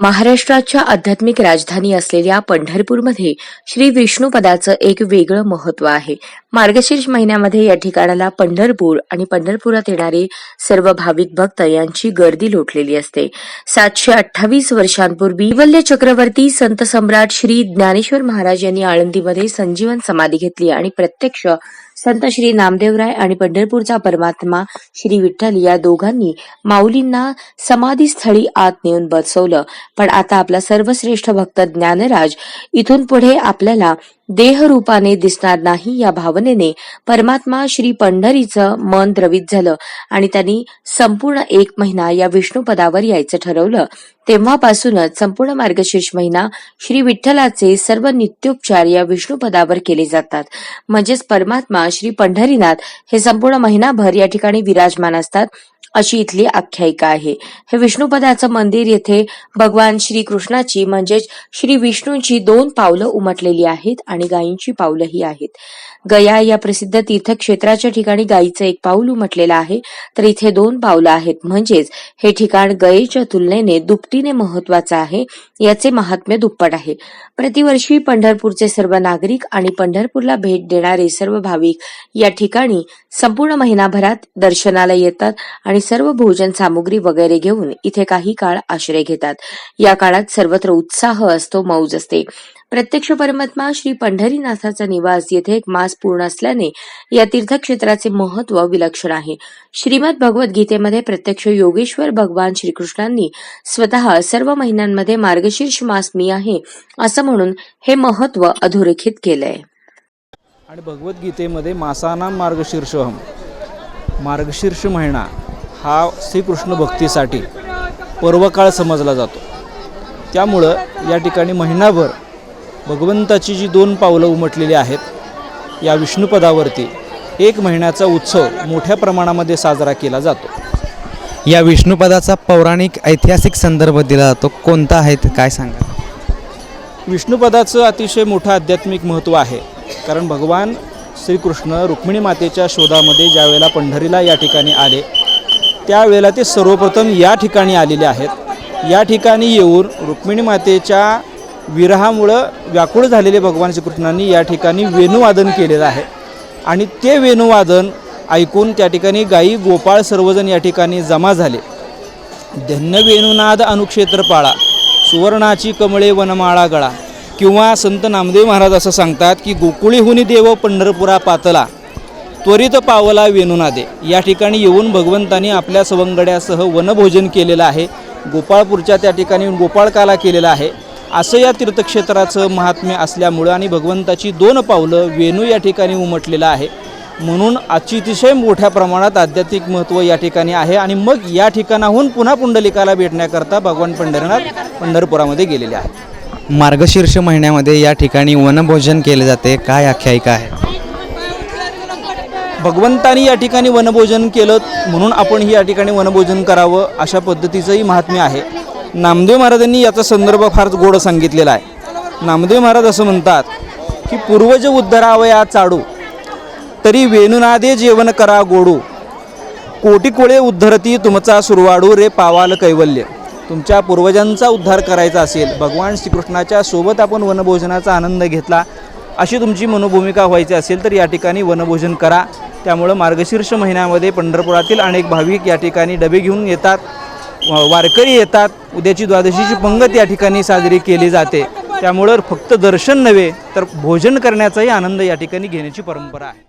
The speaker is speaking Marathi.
महाराष्ट्राच्या आध्यात्मिक राजधानी असलेल्या पंढरपूरमध्ये श्री विष्णुपदाचं एक वेगळं महत्त्व आहे. मार्गशीर्ष महिन्यामध्ये या ठिकाणाला पंढरपूर आणि पंढरपुरात येणारे सर्व भाविक भक्त यांची गर्दी लोटलेली असते. सातशे अठ्ठावीस वर्षांपूर्वी वल्य चक्रवर्ती संत सम्राट श्री ज्ञानेश्वर महाराज यांनी आळंदीमध्ये संजीवन समाधी घेतली आणि प्रत्यक्ष संत श्री नामदेवराय आणि पंढरपूरचा परमात्मा श्री विठ्ठल या दोघांनी माऊलींना समाधीस्थळी आत नेऊन बसवलं. पण आता आपला सर्वश्रेष्ठ भक्त ज्ञानराज इथून पुढे आपल्याला देहरूपाने दिसणार नाही या भावनेने परमात्मा श्री पंढरीचं मन द्रवित झालं आणि त्यांनी संपूर्ण एक महिना या विष्णुपदावर यायचं ठरवलं. तेव्हापासूनच संपूर्ण मार्गशीर्ष महिना श्री विठ्ठलाचे सर्व नित्योपचार या विष्णुपदावर केले जातात. म्हणजेच परमात्मा श्री पंढरीनाथ हे संपूर्ण महिनाभर या ठिकाणी विराजमान असतात. अशी इथली आख्यायिका आहे. हे विष्णुपदाचं मंदिर येथे भगवान श्री कृष्णाची म्हणजेच श्री विष्णूंची दोन पावलं उमटलेली आहेत आणि गायींची पावलंही आहेत. गया या प्रसिद्ध तीर्थक्षेत्राच्या ठिकाणी गायीचं एक पाऊल उमटलेलं आहे. तर इथे दोन पावलं आहेत. म्हणजेच हे ठिकाण गयेच्या तुलनेने दुपटीने महत्वाचं आहे याचे महात्म्य दुप्पट आहे. प्रतिवर्षी पंढरपूरचे सर्व नागरिक आणि पंढरपूरला भेट देणारे सर्व भाविक या ठिकाणी संपूर्ण महिनाभरात दर्शनाला येतात आणि सर्व भोजन सामुग्री वगैरे घेऊन इथे काही काळ आश्रय घेतात. या काळात सर्वत्र उत्साह असतो मौज असते. प्रत्यक्ष परमात्मा श्री पंढरीनाथाचा निवास येथे एक मास पूर्ण असल्याने या तीर्थक्षेत्राचे महत्त्व विलक्षण आहे. श्रीमद भगवद्गीतेमध्ये प्रत्यक्ष योगेश्वर भगवान श्रीकृष्णांनी स्वतः सर्व महिन्यांमध्ये मार्गशीर्ष मास मी आहे असं म्हणून हे महत्त्व अधोरेखित केलंय. आणि भगवद्गीतेमध्ये मासानाम मार्गशीर्षोहम मार्गशीर्ष महिना. हा श्रीकृष्ण भक्तीसाठी पर्वकाळ समजला जातो. त्यामुळं या ठिकाणी महिनाभर भगवंताची जी दोन पावलं उमटलेली आहेत या विष्णुपदावरती एक महिन्याचा उत्सव मोठ्या प्रमाणामध्ये साजरा केला जातो. या विष्णुपदाचा पौराणिक ऐतिहासिक संदर्भ दिला जातो. कोणता आहे ते काय सांगा विष्णुपदाचं अतिशय मोठं आध्यात्मिक महत्त्व आहे. कारण भगवान श्रीकृष्ण रुक्मिणी मातेच्या शोधामध्ये ज्यावेळेला पंढरीला या ठिकाणी आले त्यावेळेला ते सर्वप्रथम या ठिकाणी आलेले आहेत. या ठिकाणी येऊन रुक्मिणी मातेच्या विरहामुळं व्याकुळ झालेले भगवान श्रीकृष्णांनी या ठिकाणी वेणुवादन केलेलं आहे. आणि ते वेणुवादन ऐकून त्या ठिकाणी गायी गोपाळ सर्वजण या ठिकाणी जमा झाले. धन्य वेणुनाद अनुक्षेत्रपाळा सुवर्णाची कमळे वनमाळा गळा किंवा संत नामदेव महाराज असं सांगतात की गोकुळीहुनी देव पंढरपुरा पातला. त्वरित पावला वेणुनादे. या ठिकाणी येऊन भगवंतांनी आपल्या सवंगड्यासह वनभोजन केलेलं आहे. गोपाळपूरच्या त्या ठिकाणी गोपाळकाला केलेलं आहे. असं या तीर्थक्षेत्राचं महात्म्य असल्यामुळं आणि भगवंताची दोन पावलं वेणू या ठिकाणी उमटलेलं आहे. म्हणून अतिशय मोठ्या प्रमाणात आध्यात्मिक महत्त्व या ठिकाणी आहे आणि मग या ठिकाणाहून पुन्हा पुंडलिकाला भेटण्याकरता भगवान पंढरनाथ पंढरपुरामध्ये गेलेले आहेत. मार्गशीर्ष महिन्यामध्ये या ठिकाणी वनभोजन केले जाते. काय आख्यायिका आहे? भगवंतानी या ठिकाणी वनभोजन केलं म्हणून आपण ही या ठिकाणी वनभोजन करावं अशा पद्धतीचंही महात्म्य आहे. नामदेव महाराजांनी याचा संदर्भ फार गोड सांगितलेला आहे. नामदेव महाराज असं म्हणतात की पूर्वज उद्धरावया चाडू तरी वेणुनादे जेवण करा गोडू. कोटी कोळे उद्धरती तुमचा सुरवाडू रे पावाल कैवल्य. तुमच्या पूर्वजांचा उद्धार करायचा असेल. भगवान श्रीकृष्णाच्या सोबत आपण वनभोजनाचा आनंद घेतला. अशी तुमची मनोभूमिका व्हायची असेल तर या ठिकाणी वनभोजन करा. त्यामुळं मार्गशीर्ष महिन्यामध्ये पंढरपुरातील अनेक भाविक या ठिकाणी डबे घेऊन येतात. वारकरी येतात. उद्याची द्वादशीची पंगत या ठिकाणी साजरी केली जाते. त्यामुळं फक्त दर्शन नव्हे तर भोजन करण्याचाही आनंद या ठिकाणी घेण्याची परंपरा आहे.